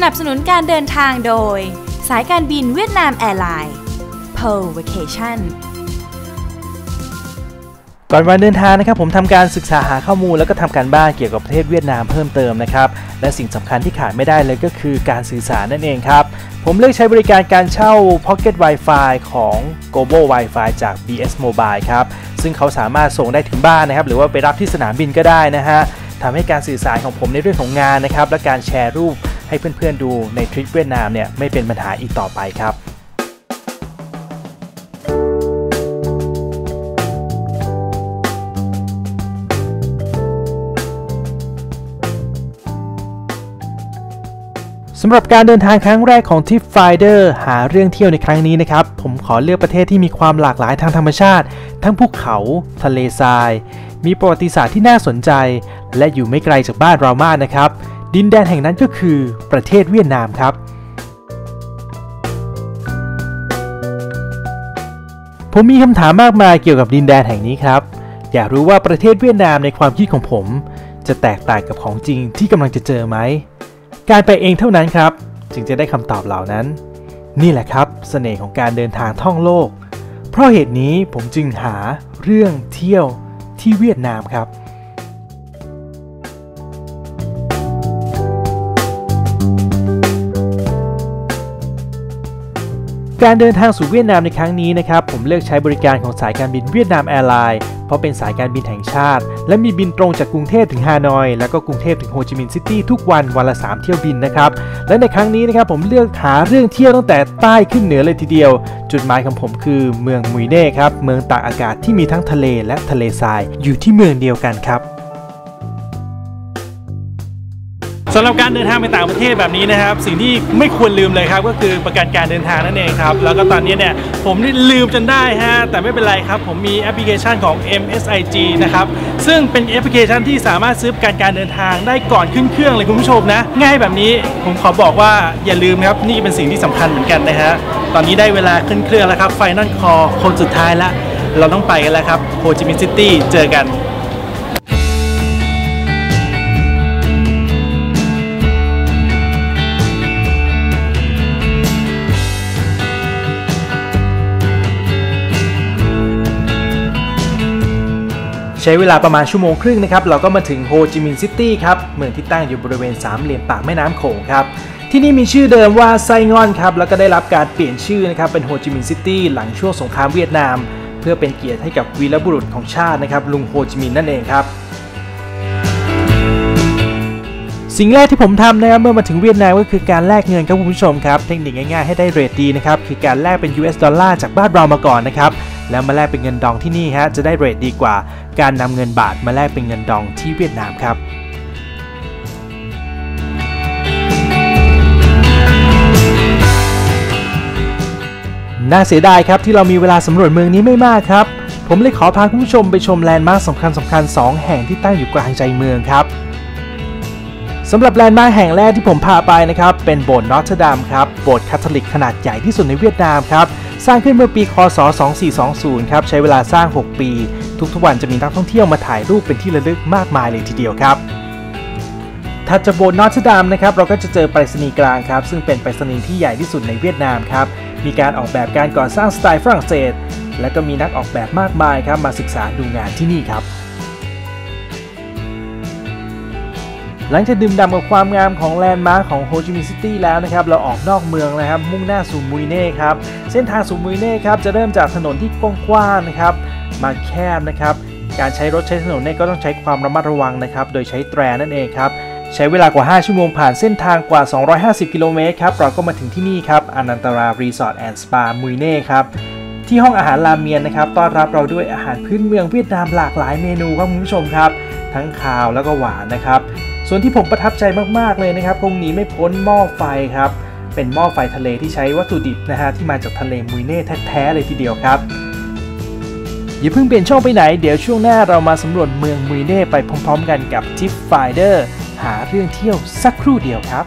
สนับสนุนการเดินทางโดย สายการบินเวียดนามแอร์ไลน์ Pearl Vacation ก่อนวันเดินทางนะครับผมทำการศึกษาหาข้อมูลแล้วก็ทำการบ้านเกี่ยวกับประเทศเวียดนามเพิ่มเติมนะครับและสิ่งสำคัญที่ขาดไม่ได้เลยก็คือการสื่อสารนั่นเองครับ ผมเลือกใช้บริการการเช่า Pocket Wi-Fi ของ Global Wi-Fi จาก BS Mobile ครับซึ่งเขาสามารถส่งได้ถึงบ้านนะครับหรือว่าไปรับที่สนามบินก็ได้นะฮะทำให้การสื่อสารของผมในเรื่องของงานนะครับและการแชร์รูป ให้เพื่อนๆดูในทริปเวียดนามเนี่ยไม่เป็นปัญหาอีกต่อไปครับสำหรับการเดินทางครั้งแรกของ Tip Finder หาเรื่องเที่ยวในครั้งนี้นะครับ ผมขอเลือกประเทศที่มีความหลากหลายทางธรรมชาติ ทั้งภูเขา ทะเลทราย มีประวัติศาสตร์ที่น่าสนใจ และอยู่ไม่ไกลจากบ้านเรามากนะครับ ดินแดนแห่งนั้นก็คือประเทศเวียดนามครับ ผมมีคำถามมากมายเกี่ยวกับดินแดนแห่งนี้ครับ อยากรู้ว่าประเทศเวียดนามในความคิดของผม จะแตกต่างกับของจริงที่กำลังจะเจอไหม การไปเองเท่านั้นครับ จึงจะได้คำตอบเหล่านั้น นี่แหละครับเสน่ห์ของการเดินทางท่องโลก เพราะเหตุนี้ผมจึงหาเรื่องเที่ยวที่เวียดนามครับ การเดินทางสู่เวียดนามในครั้งนี้นะครับผมเลือกใช้บริการของสายการบินเวียดนามแอร์ไลน์เพราะเป็นสายการบินแห่งชาติ และมีบินตรงจากกรุงเทพถึงฮานอย แล้วก็กรุงเทพถึงโฮจิมินห์ซิตี้ทุกวันวันละ 3 เที่ยวบินนะครับ และในครั้งนี้นะครับผมเลือกหาเรื่องเที่ยวตั้งแต่ใต้ขึ้นเหนือเลยทีเดียว จุดหมายของผมคือเมืองมุยเน่ครับเมืองตากอากาศที่มีทั้งทะเลและทะเลทรายอยู่ที่เมืองเดียวกันครับ สำหรับการเดินทางไปต่างประเทศแบบนี้นะครับ สิ่งที่ไม่ควรลืมเลยครับ ก็คือประกันการเดินทางนั่นเองครับ แล้วก็ตอนนี้เนี่ยผมนี่ลืมจนได้ฮะแต่ไม่เป็นไรครับ ผมมีแอปพลิเคชันของ MSIG นะครับซึ่งเป็นแอปพลิเคชันที่สามารถซื้อประกันการเดินทางได้ก่อนขึ้นเครื่องเลยคุณผู้ชมนะ ง่ายแบบนี้ผมขอบอกว่าอย่าลืมครับนี่เป็นสิ่งที่สำคัญเหมือนกันนะฮะตอนนี้ได้เวลาขึ้นเครื่องแล้วครับไฟนอลคอคนสุดท้ายละเราต้องไปกันแล้วครับโฮจิมินห์ซิตี้เจอกัน ใช้เวลาประมาณชั่วโมงครึ่งนะครับ เราก็มาถึงโฮจิมินห์ซิตี้ครับ เมืองที่ตั้งอยู่บริเวณสามเหลี่ยมปากแม่น้ำโขงครับ ที่นี่มีชื่อเดิมว่าไซงอนครับ แล้วก็ได้รับการเปลี่ยนชื่อนะครับเป็นโฮจิมินห์ซิตี้หลังช่วงสงครามเวียดนาม เพื่อเป็นเกียรติให้กับวีรบุรุษของชาตินะครับลุงโฮจิมินห์นั่นเองครับ สิ่งแรกที่ผมทำนะครับเมื่อมาถึงเวียดนามก็คือการแลกเงินครับคุณผู้ชมครับเทคนิคง่ายๆให้ได้เรทดีนะครับคือการแลกเป็น US ดอลลาร์จากบ้านเรามาก่อนนะครับแล้วมาแลกเป็นเงินดองที่นี่ฮะจะได้เรทดีกว่า การนำเงินบาทมาแลกเป็นเงินดองที่เวียดนามครับน่าเสียดายครับที่เรามีเวลาสำรวจเมืองนี้ไม่มากครับ ผมเลยขอพาคุณผู้ชมไปชมแลนด์มาร์คสำคัญสำคัญ2แห่งที่ตั้งอยู่กลางใจเมืองครับ สำหรับแลนด์มาร์คแห่งแรกที่ผมพาไปนะครับ เป็นโบสถ์นอตเทอร์ดัมครับโบสถ์คาทอลิกขนาดใหญ่ที่สุดในเวียดนามครับ สร้างขึ้นเมื่อปี คศ 2420 ครับ ใช้เวลาสร้าง 6 ปี ทุกๆวันจะมีนักท่องเที่ยวมาถ่ายรูปเป็นที่ระลึกมากมายเลยทีเดียวครับถัดจากโบสถ์นอตเทอร์ดัมนะครับเราก็จะเจอไปรษณีย์กลางครับ ซึ่งเป็นไปรษณีย์ที่ใหญ่ที่สุดในเวียดนามครับมีการออกแบบการก่อสร้างสไตล์ฝรั่งเศส และก็มีนักออกแบบมากมายครับมาศึกษาดูงานที่นี่ครับ หลังจากดื่มด่ำกับความงามของแลนด์มาร์คของโฮจิมินห์ซิตี้แล้วนะครับ เราออกนอกเมืองนะครับ มุ่งหน้าสู่มุยเน่ครับ เส้นทางสู่มุยเน่ครับ จะเริ่มจากถนนที่กว้างๆนะครับ มาแคบนะครับ การใช้รถใช้ถนนเนี่ยก็ต้องใช้ความระมัดระวังนะครับ โดยใช้แตรนั่นเองครับ ใช้เวลากว่า 5 ชั่วโมงผ่านเส้นทางกว่า 250 กิโลเมตรครับ เราก็มาถึงที่นี่ครับอนันตรารีสอร์ทแอนด์สปามุยเน่ครับที่ห้องอาหารรามเมียนนะครับต้อนรับเราด้วยอาหารพื้นเมืองเวียดนามหลากหลายเมนูครับคุณผู้ชมครับ ทั้งคาวแล้วก็หวานนะครับ ส่วนที่ผมประทับใจมากๆเลยนะครับ คงหนีไม่พ้นหม้อไฟครับ เป็นหม้อไฟทะเลที่ใช้วัตถุดิบนะฮะที่มาจากทะเลมุยเน่แท้ๆเลยทีเดียวครับอย่าเพิ่งเปลี่ยนช่องไปไหน เดี๋ยวช่วงหน้าเรามาสำรวจเมืองมุยเน่ไปพร้อมๆ กันกับทิฟไฟเดอร์หาเรื่องเที่ยวสักครู่เดียวครับ